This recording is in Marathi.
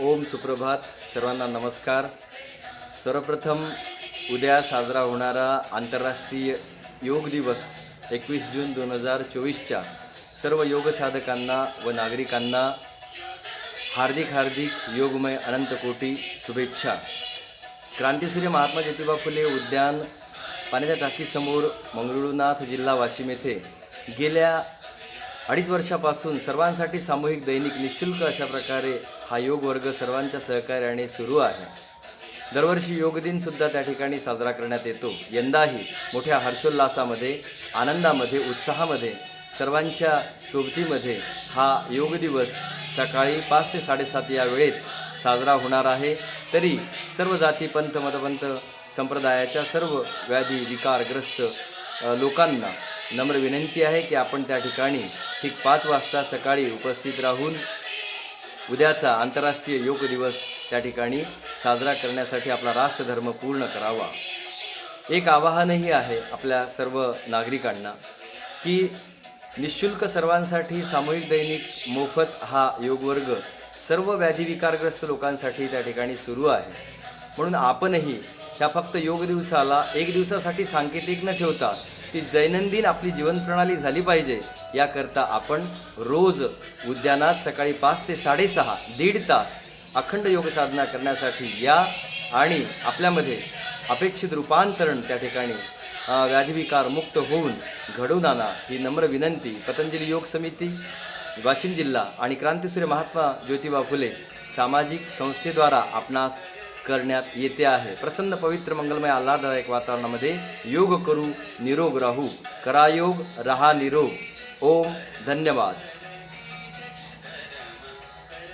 ओम सुप्रभात सर्वांना नमस्कार. सर्वप्रथम उद्या साजरा होणारा आंतरराष्ट्रीय योग दिवस एकवीस जून दोन हजार चोवीसच्या सर्व योग साधकांना व नागरिकांना हार्दिक हार्दिक योगमय अनंत कोटी शुभेच्छा. क्रांतीसूर्य महात्मा ज्योतिबा फुले उद्यान पाण्याच्या टाकीसमोर मंगरुळनाथ जिल्हा वाशिम येथे गेल्या अडीच वर्षापासून सर्वांसाठी सामूहिक दैनिक निशुल्क अशा प्रकारे हा योग वर्ग सर्वांच्या सहकार्याने सुरू आहे. दरवर्षी योग दिन सुद्धा त्या ठिकाणी साजरा करण्यात येतो. यंदाही मोठ्या हर्षोल्लासामध्ये आनंदामध्ये उत्साहामध्ये सर्वांच्या सोबतीमध्ये हा योग दिवस सकाळी पाच ते साडेसात या वेळेत साजरा होणार आहे. तरी सर्व जाती पंथ मतपंथ संप्रदायाच्या सर्व व्याधी विकारग्रस्त लोकांना नम्र विनंती आहे की आपण त्या ठिकाणी ठीक पाच वाजता सकाळी उपस्थित राहून उद्याचा आंतरराष्ट्रीय योग दिवस त्या ठिकाणी साजरा करण्यासाठी आपला राष्ट्रधर्म पूर्ण करावा. एक आवाहनही आहे आपल्या सर्व नागरिकांना की निशुल्क सर्वांसाठी सामूहिक दैनिक मोफत हा योगवर्ग सर्व सर्व व्याधिविकारग्रस्त लोकांसाठी त्या ठिकाणी सुरू आहे. म्हणून आपणही ह्या फक्त योग दिवसाला एक दिवसासाठी सांकेतिक न ठेवता ती दैनंदिन आपली जीवनप्रणाली झाली पाहिजे. याकरता आपण रोज उद्यानात सकाळी पाच ते साडेसहा दीड तास अखंड योग साधना करण्यासाठी या आणि आपल्यामध्ये अपेक्षित रूपांतरण त्या ठिकाणी व्याधिविकार मुक्त होऊन घडवून आणा ही नम्र विनंती. पतंजली योग समिती वाशिम जिल्हा आणि क्रांतीसूर्य महात्मा ज्योतिबा फुले सामाजिक संस्थेद्वारा आपणास करण्यात येते आहे. प्रसन्न पवित्र मंगलमय आल्हाददायक वातावरणामध्ये योग करू निरोग राहू. करा योग रहा निरोग. ओम धन्यवाद.